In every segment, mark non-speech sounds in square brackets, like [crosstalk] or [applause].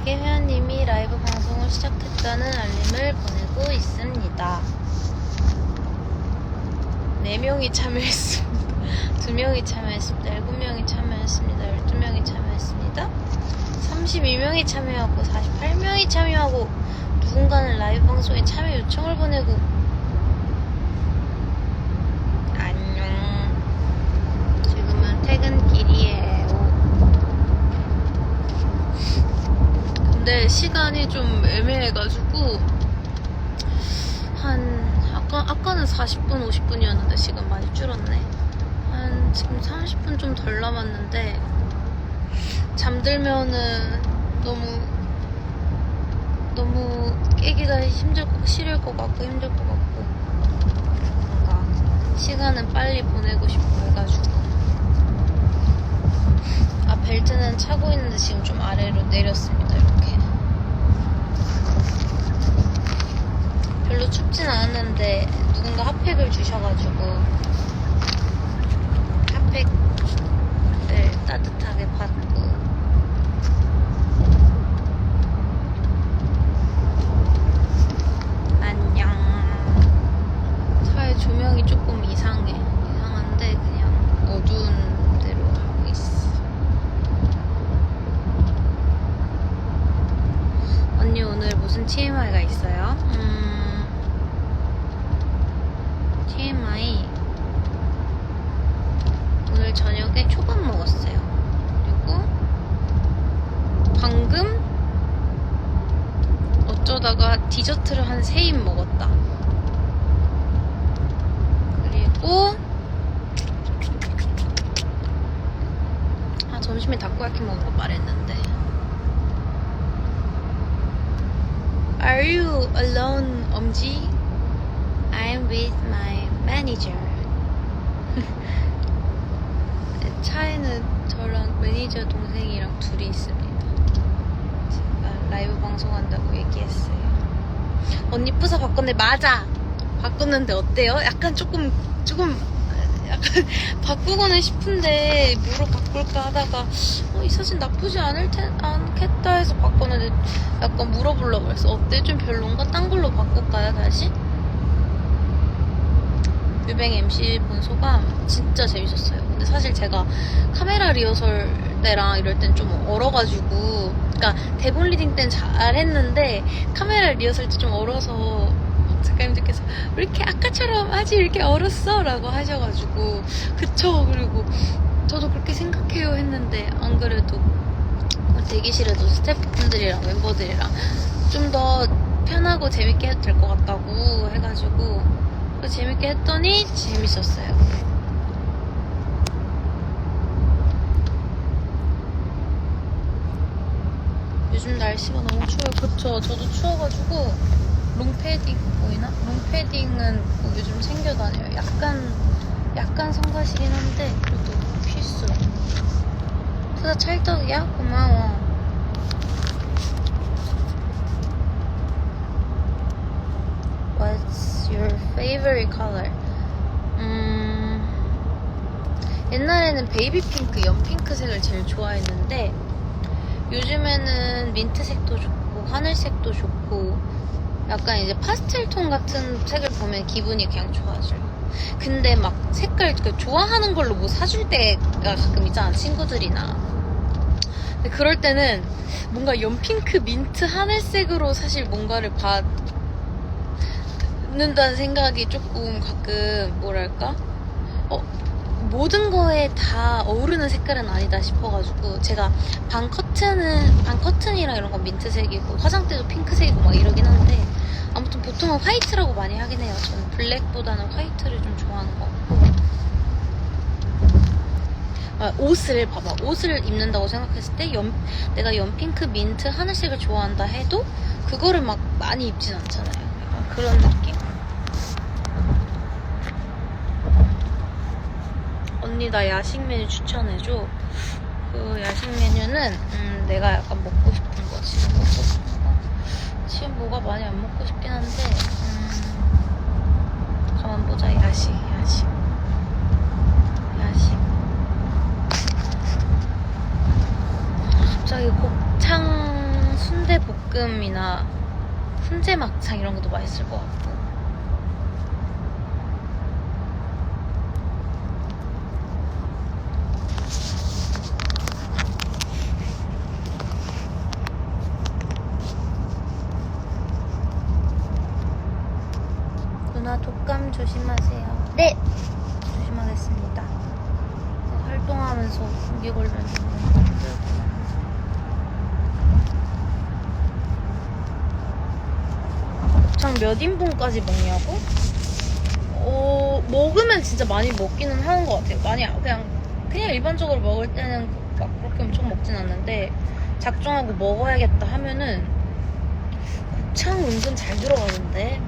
저에게 회원님이 라이브 방송을 시작했다는 알림을 보내고 있습니다. 4명이 참여했습니다. [laughs] 2명이 참여했습니다. 7명이 참여했습니다. 12명이 참여했습니다. 32명이 참여하고 48명이 참여하고 누군가는 라이브 방송에 참여 요청을 보내고 안녕. 지금은 퇴근길이에요. 근데 시간이 좀 애매해가지고 한 아까 아까는 40분 50분이었는데 시간 많이 줄었네. 한 지금 30분 좀 덜 남았는데 잠들면은 너무 너무 깨기가 힘들 것 싫을 것 같고 힘들 것 같고. 뭔가 시간은 빨리 보내고 싶고 해가지고. 아 벨트는 차고 있는데 지금 좀 아래로 내렸습니다 이렇게 별로 춥진 않았는데 누군가 핫팩을 주셔가지고 핫팩을 따뜻하게 받고 안녕 차의 조명이 조금 이상해 이상한데 그냥 어두운 데로 하고 있어 언니 오늘 무슨 TMI가 있어요? 음, TMI 오늘 저녁에 초밥 먹었어요. 그리고 방금 어쩌다가 디저트를 한 세 입 먹었다. 그리고 아 점심에 다코야키 먹은 거 말했는데. Are you alone, 엄지? I'm with my manager. [laughs] 차에는 저랑 매니저 동생이랑 둘이 있습니다. 제가 라이브 방송한다고 얘기했어요. 언니 뿌사 바꿨네. 맞아! 바꿨는데 어때요? 약간 조금, 조금, 약간 [laughs] 바꾸고는 싶은데 뭐로 바꿀까 하다가 어, 이 사진 나쁘지 않을 텐, 않겠다 해서 바꿨는데 약간 물어보려고 그랬어. 어때? 좀 별론가? 딴 걸로 바꿀까요, 다시? 뮤뱅 MC 본 소감 진짜 재밌었어요. 근데 사실 제가 카메라 리허설 때랑 이럴 땐 좀 얼어가지고, 그러니까 대본 리딩 땐 잘했는데 카메라 리허설 때 좀 얼어서 작가님들께서 왜 이렇게 아까처럼 왜 이렇게 얼었어? 라고 하셔가지고 그쵸 그리고 저도 그렇게 생각해요 했는데 안 그래도 대기실에도 스태프분들이랑 멤버들이랑 좀 더 편하고 재밌게 해도 될 것 같다고 해가지고 재밌게 했더니 재밌었어요. 요즘 날씨가 너무 추워요. 그쵸? 저도 추워가지고 롱패딩 보이나? 롱패딩은 뭐 요즘 챙겨 다녀요. 약간 약간 성가시긴 한데 그래도 필수. 수다 찰떡이야? 고마워. What's your favorite? 음, 옛날에는 베이비 핑크, 연핑크색을 제일 좋아했는데 요즘에는 민트색도 좋고 하늘색도 좋고 약간 이제 파스텔 톤 같은 색을 보면 기분이 그냥 좋아져요. 근데 막 색깔 그 좋아하는 걸로 뭐 사줄 때가 가끔 있잖아 친구들이나. 근데 그럴 때는 뭔가 연핑크, 민트, 하늘색으로 사실 뭔가를 받는다는 생각이 조금 가끔 뭐랄까 어 모든 거에 다 어우르는 색깔은 아니다 싶어가지고 제가 방 커튼은 방 커튼이랑 이런 건 민트색이고 화장대도 핑크색이고 막 이러긴 한데 아무튼 보통은 화이트라고 많이 하긴 해요. 저는 블랙보다는 화이트를 좀 좋아하는 것 같고 아, 옷을 봐봐 옷을 입는다고 생각했을 때 연, 내가 연핑크, 민트, 하늘색을 좋아한다 해도 그거를 막 많이 입진 않잖아요. 약간 그런 느낌. 언니 나 야식 메뉴 추천해줘. 그 야식 메뉴는 음, 내가 약간 먹고 싶은 거 지금 먹고 싶은 거 지금 뭐가 많이 안 먹고 싶긴 한데 음, 가만 보자 야식 야식 야식 갑자기 곱창 순 볶음이나 훈제 막창 이런 것도 맛있을 것 같고. 누나 독감 조심하세요. 네. 조심하겠습니다. 활동하면서 감기 너무 힘들고. 곱창 몇 인분까지 먹냐고? 어, 먹으면 진짜 많이 먹기는 하는 것 같아요. 많이, 안- 그냥, 그냥 일반적으로 먹을 때는 막 그렇게 엄청 먹진 않는데, 작정하고 먹어야겠다 하면은, 곱창 은근 잘 들어가는데,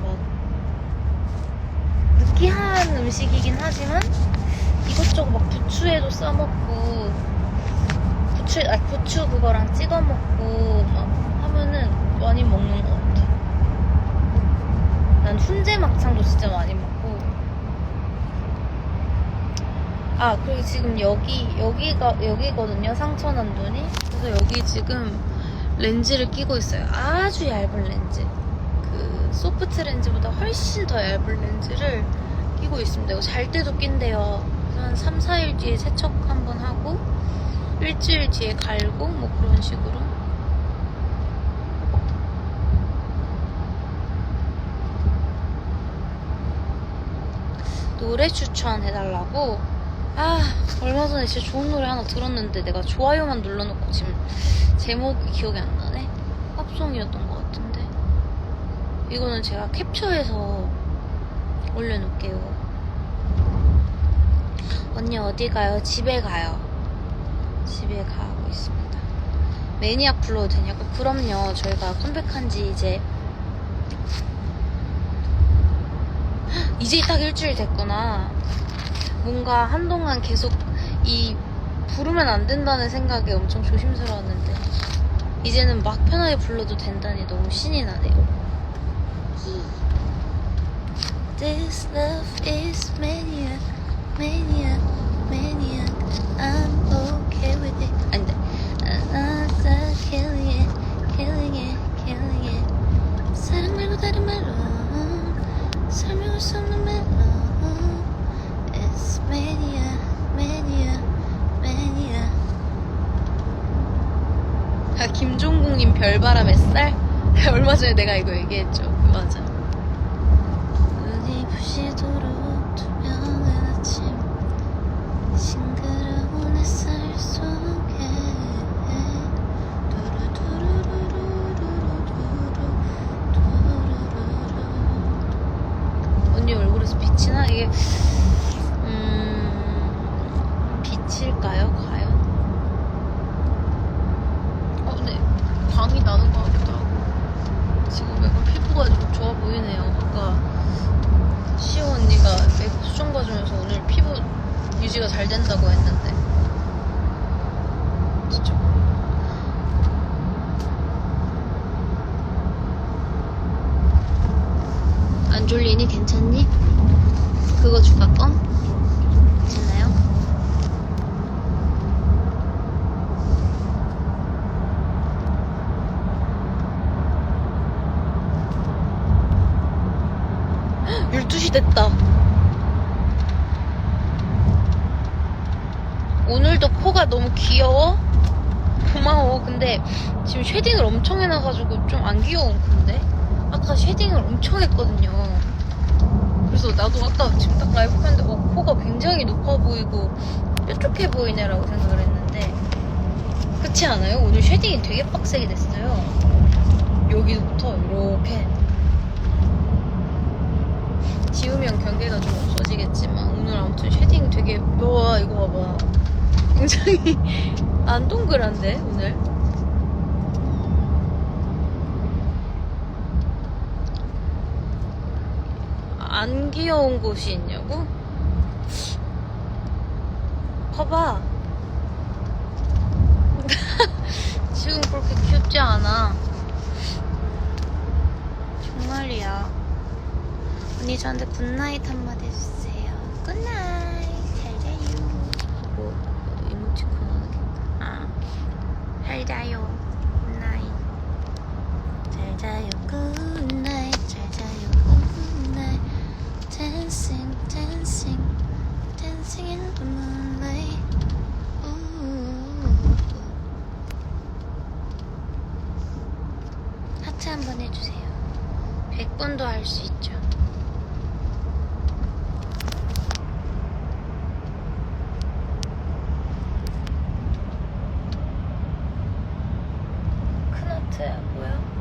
막, 느끼한 음식이긴 하지만, 이것저것 막 부추에도 싸먹고, 부추, 아, 부추 그거랑 찍어 먹고, 막 하면은 많이 먹는 것 같아. 난 훈제 막창도 진짜 많이 먹고. 아, 그리고 지금 여기, 여기가, 여기거든요. 상처난 눈이. 그래서 여기 지금 렌즈를 끼고 있어요. 아주 얇은 렌즈. 그, 소프트 렌즈보다 훨씬 더 얇은 렌즈를 끼고 있습니다. 잘 때도 낀대요. 한 3, 4일 뒤에 세척 한번 하고, 일주일 뒤에 갈고, 뭐 그런 식으로. 노래 추천해달라고? 아, 얼마 전에 진짜 좋은 노래 하나 들었는데 내가 좋아요만 눌러놓고 지금 제목이 기억이 안 나네? 팝송이었던 것 같은데. 이거는 제가 캡처해서 올려놓을게요. 언니 어디 가요? 집에 가요. 집에 가고 있습니다. 매니악 불러도 되냐고? 그럼요. 저희가 컴백한 지 이제 이제 딱 일주일 됐구나. 뭔가 한동안 계속 이 부르면 안 된다는 생각에 엄청 조심스러웠는데 이제는 막 편하게 불러도 된다니 너무 신이 나네요. This love is mania, 아, 김종국님 별바람 햇살? 얼마 전에 내가 이거 얘기했죠. 맞아. 눈이 부시도록 졸리니? 괜찮니? 그거 줄까 껌? 괜찮나요? 헉, 12시 됐다. 오늘도 코가 너무 귀여워? 고마워. 근데 지금 쉐딩을 엄청 해놔가지고 좀 안 귀여운 건데? 아까 쉐딩을 엄청 했거든요. 아까 지금 딱 라이브 봤는데 어, 코가 굉장히 높아 보이고 뾰족해 보이네라고 생각을 했는데 그렇지 않아요? 오늘 쉐딩이 되게 빡세게 됐어요. 여기부터 이렇게 지우면 경계가 좀 없어지겠지만 오늘 아무튼 쉐딩 되게 와 이거 봐봐 굉장히 [laughs] 안 동그란데 오늘 안 귀여운 곳이 있냐고? 봐봐 [laughs] 지금 그렇게 귀엽지 않아 정말이야 언니 저한테 굿나잇 한마디 해주세요. 굿나잇. 잘 자요. 뭐 이모티콘 하나 아, 잘 자요. 굿나잇. 자요 good dancing dancing dancing in the moonlight Ooh. 하트 한번 해주세요 100번도 할 수 있죠 큰 하트야 뭐야?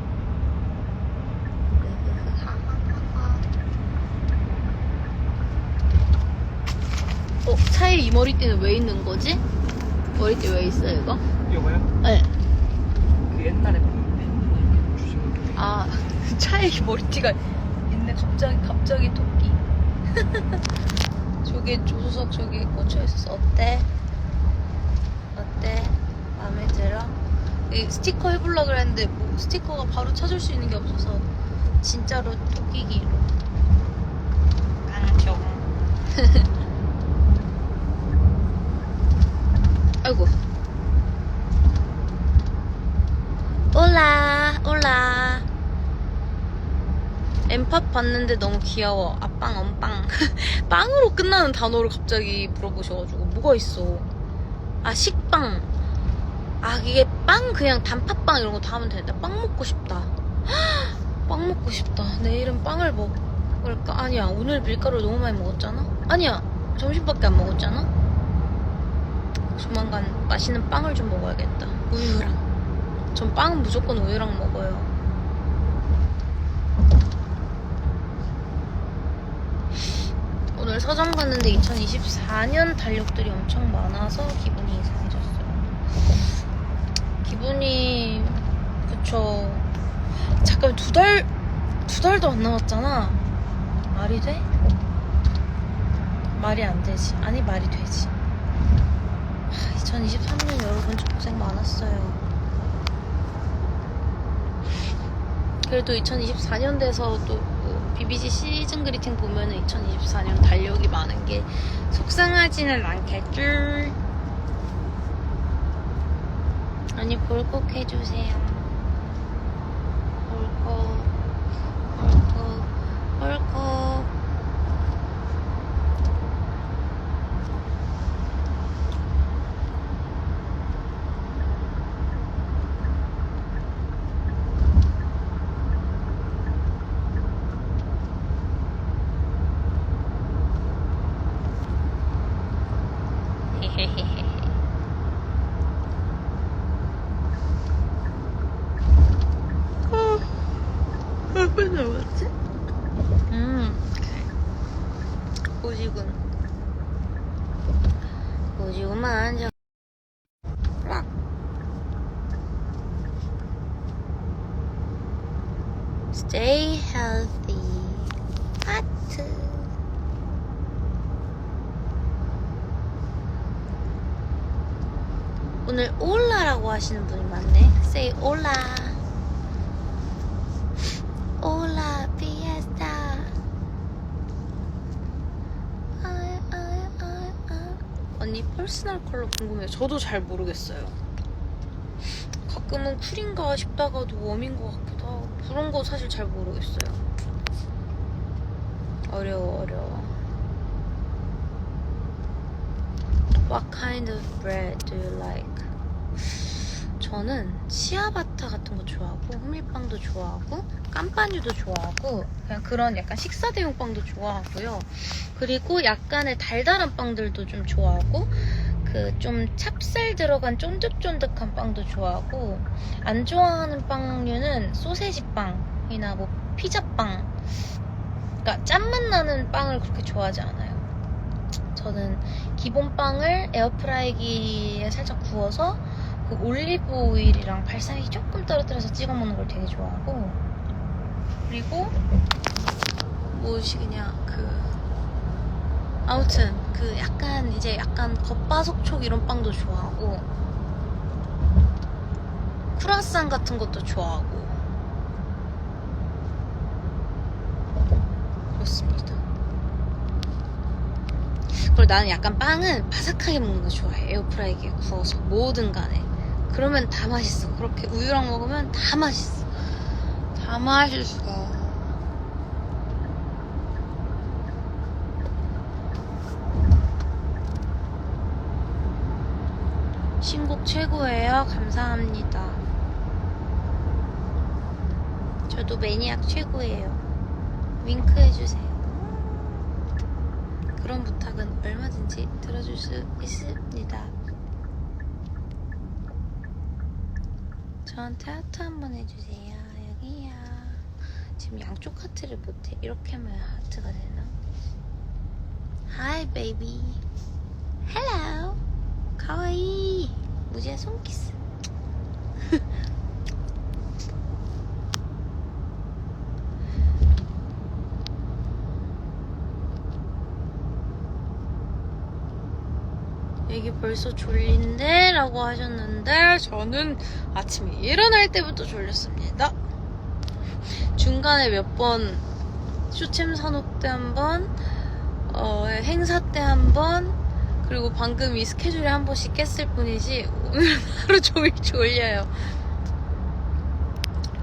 어 차에 이 머리띠는 왜 있는 거지? 머리띠 왜 있어 이거? 이거요? 네. 그 옛날에 팬분이 주신 거. 아 [laughs] 차에 이 머리띠가 있네 갑자기 갑자기 토끼. [laughs] 저기 조수석 저기 꽂혀 있었어. 어때? 어때? 마음에 들어? 이 스티커 해보려 그랬는데 뭐 스티커가 바로 찾을 수 있는 게 없어서 진짜로 토끼기로. 깡총. [laughs] 아이고. 올라 올라. 엠팝 봤는데 너무 귀여워. 아빵 엄빵. [laughs] 빵으로 끝나는 단어를 갑자기 물어보셔가지고 뭐가 있어? 아 식빵. 아 이게 빵 그냥 단팥빵 이런 거 다 하면 되는데 빵 먹고 싶다. [gasps] 빵 먹고 싶다. 내일은 빵을 먹을까? 아니야 오늘 밀가루 너무 많이 먹었잖아? 아니야 점심밖에 안 먹었잖아 조만간 맛있는 빵을 좀 먹어야겠다 우유랑 전 빵은 무조건 우유랑 먹어요. 오늘 서점 갔는데 2024년 달력들이 엄청 많아서 기분이 이상해졌어요. 기분이 그쵸. 잠깐 두 달, 두 달도 안 남았잖아. 말이 돼? 말이 안 되지. 아니 말이 되지. 2023년 여러분 좀 고생 많았어요. 그래도 2024년 돼서 또뭐 BBG 시즌 그리팅 보면은 2024년 달력이 많은 게 속상하지는 않겠죠? 아니 볼 꼭 해주세요. 볼꼭, 볼꼭, 볼꼭. 헤헤헤헤. 몇 분 남았지? 음, 그래. 오지군. 오지구만, 저. 락. Stay healthy. 하트. 오늘 올라라고 하시는 분이 많네. Say. 올라 피에스타. 아, 아, 아, 아. 퍼스널 컬러 궁금해요. 저도 잘 모르겠어요. 가끔은 쿨인가 싶다가도 웜인 것 같기도 하고 그런 거 사실 잘 모르겠어요. 어려워 어려워. What kind of bread do you like? 저는 치아바타 같은 거 좋아하고 호밀빵도 좋아하고 깜빠뉴도 좋아하고 그냥 그런 약간 식사 대용 빵도 좋아하고요. 그리고 약간의 달달한 빵들도 좀 좋아하고 그 좀 찹쌀 들어간 쫀득쫀득한 빵도 좋아하고 안 좋아하는 빵류는 소세지 빵이나 뭐 피자 빵 그러니까 짠맛 나는 빵을 그렇게 좋아하지 않아요. 저는 기본 빵을 에어프라이기에 살짝 구워서 그 올리브 오일이랑 발사믹 조금 떨어뜨려서 찍어 먹는 걸 되게 좋아하고 그리고 무엇이냐 그 아무튼 그 약간 이제 약간 겉바속촉 이런 빵도 좋아하고 크루아상 같은 것도 좋아하고 그렇습니다. 그리고 나는 약간 빵은 바삭하게 먹는 거 좋아해. 에어프라이기에 구워서 뭐든 간에. 그러면 다 맛있어. 그렇게 우유랑 먹으면 다 맛있어. 다다 맛있어. 신곡 최고예요. 감사합니다. 저도 매니악 최고예요. 윙크 해주세요. 그런 부탁은 얼마든지 들어줄 수 있습니다. 저한테 하트 한번 해주세요. 여기야. 지금 양쪽 하트를 못해. 이렇게 하면 하트가 되나? Hi, baby. Hello. 가와이. 무지의 손키스. [laughs] 얘기 벌써 졸린데? 라고 하셨는데 저는 아침에 일어날 때부터 졸렸습니다. 중간에 몇 번 쇼챔 산업 때한 번, 어, 행사 때 한 번, 그리고 방금 이 스케줄에 한 번씩 깼을 뿐이지 오늘 [laughs] 하루 종일 졸려요.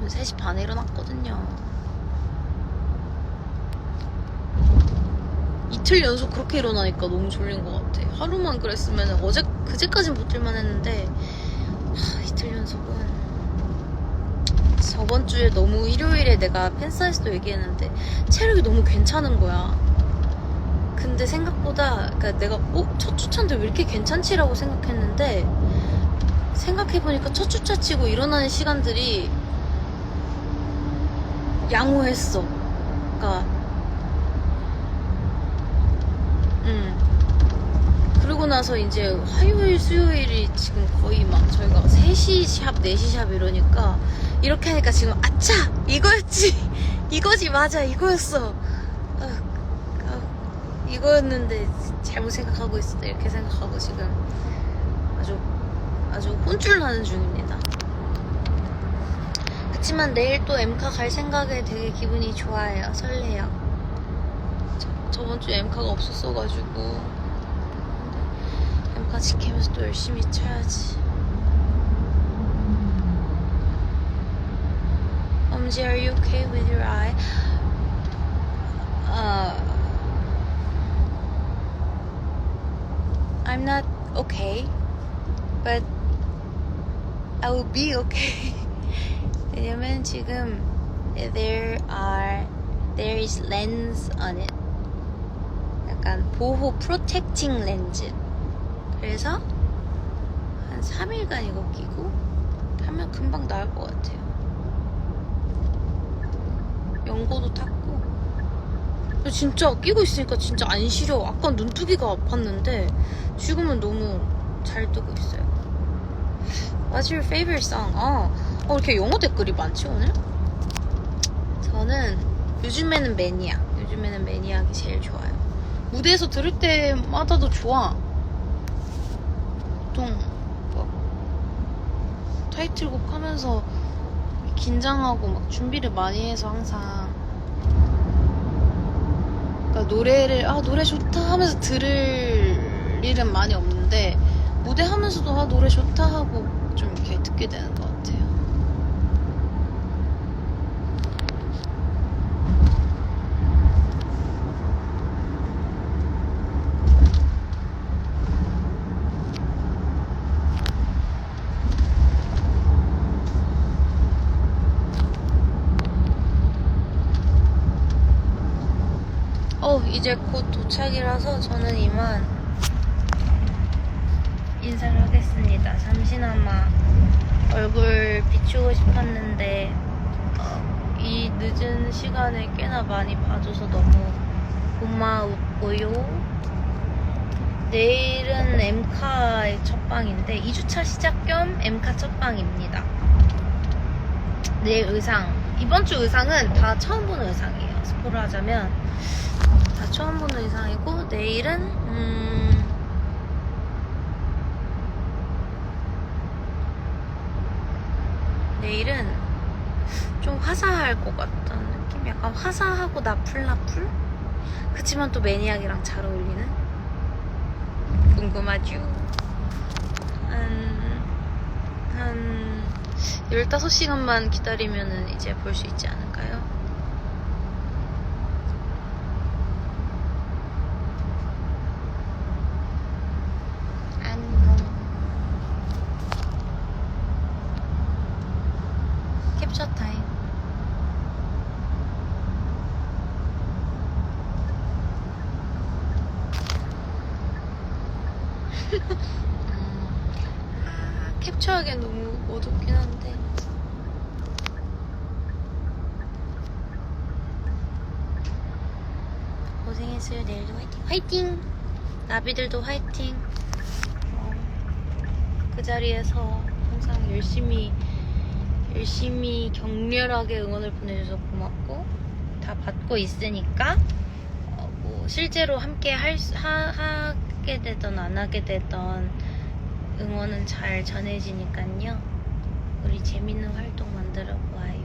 3시 반에 일어났거든요. 이틀 연속 그렇게 일어나니까 너무 졸린 것 같아. 하루만 그랬으면 어제 그제까진 버틸만 했는데 하, 이틀 연속은 저번 주에 너무 일요일에 내가 팬사이즈도 얘기했는데 체력이 너무 괜찮은 거야. 근데 생각보다 그러니까 내가 어? 첫 주차인데 왜 이렇게 괜찮지라고 생각했는데 생각해보니까 첫 주차 치고 일어나는 시간들이 양호했어. 그러니까 음. 그러고 나서 이제 화요일, 수요일이 지금 거의 막 저희가 3시 샵, 4시 샵 이러니까 이렇게 하니까 지금 아차! 이거였지! [laughs] 이거지, 맞아, 이거였어. 이거였는데 잘못 생각하고 있었다. 이렇게 생각하고 지금 아주, 아주 혼쭐 나는 중입니다. 그치만 내일 또 엠카 갈 생각에 되게 기분이 좋아요. 설레요. 저 번 주에 엠카가 없었어가지고 엠카 지키면서 또 열심히 쳐야지. 엄지, are you okay with your eye? Uh, I'm not okay, but I will be okay. 왜냐면 지금 there are there is lens on it. 약간 보호 프로텍팅 렌즈. 그래서 한 3일간 이거 끼고 하면 금방 나을 것 같아요. 연고도 탔 고. 근데 진짜 끼고 있으니까 진짜 안 시려. 아까 눈두기가 아팠는데 지금은 너무 잘 뜨고 있어요. What's your favorite song? 어, 어 이렇게 영어 댓글이 많지 오늘? 저는 요즘에는 매니악. 요즘에는 매니악이 제일 좋아요. 무대에서 들을 때마다도 좋아. 보통 막 타이틀곡 하면서 긴장하고 막 준비를 많이 해서 항상 그러니까 노래를 아 노래 좋다 하면서 들을 일은 많이 없는데 무대 하면서도 아 노래 좋다 하고 좀 이렇게 듣게 되는 것 같아요. 어, 이제 곧 도착이라서 저는 이만 인사를 하겠습니다. 잠시나마 얼굴 비추고 싶었는데 어, 이 늦은 시간에 꽤나 많이 봐줘서 너무 고마웠고요. 내일은 엠카의 첫방인데 2주차 시작 겸 엠카 첫방입니다. 내일 의상 이번 주 의상은 다 처음 보는 의상이에요. 스포를 하자면 다 처음 보는 의상이고 내일은 음 내일은 좀 화사할 것 같다는 느낌? 약간 화사하고 나풀나풀? 그치만 또 매니악이랑 잘 어울리는? 궁금하죠? 한, 한 15시간만 기다리면은 이제 볼 수 있지 않을까요? 안녕. 캡처 타임. 음, 아, 캡처하기엔 너무 어둡긴 한데. 고생했어요. 내일도 화이팅. 화이팅! 나비들도 화이팅. 어, 그 자리에서 항상 열심히, 열심히 격렬하게 응원을 보내줘서 고맙고, 다 받고 있으니까, 어, 뭐, 실제로 함께 할, 수- 하, 하게 되던 안 하게 되던 응원은 잘 전해지니까요. 우리 재밌는 활동 만들어 보아요.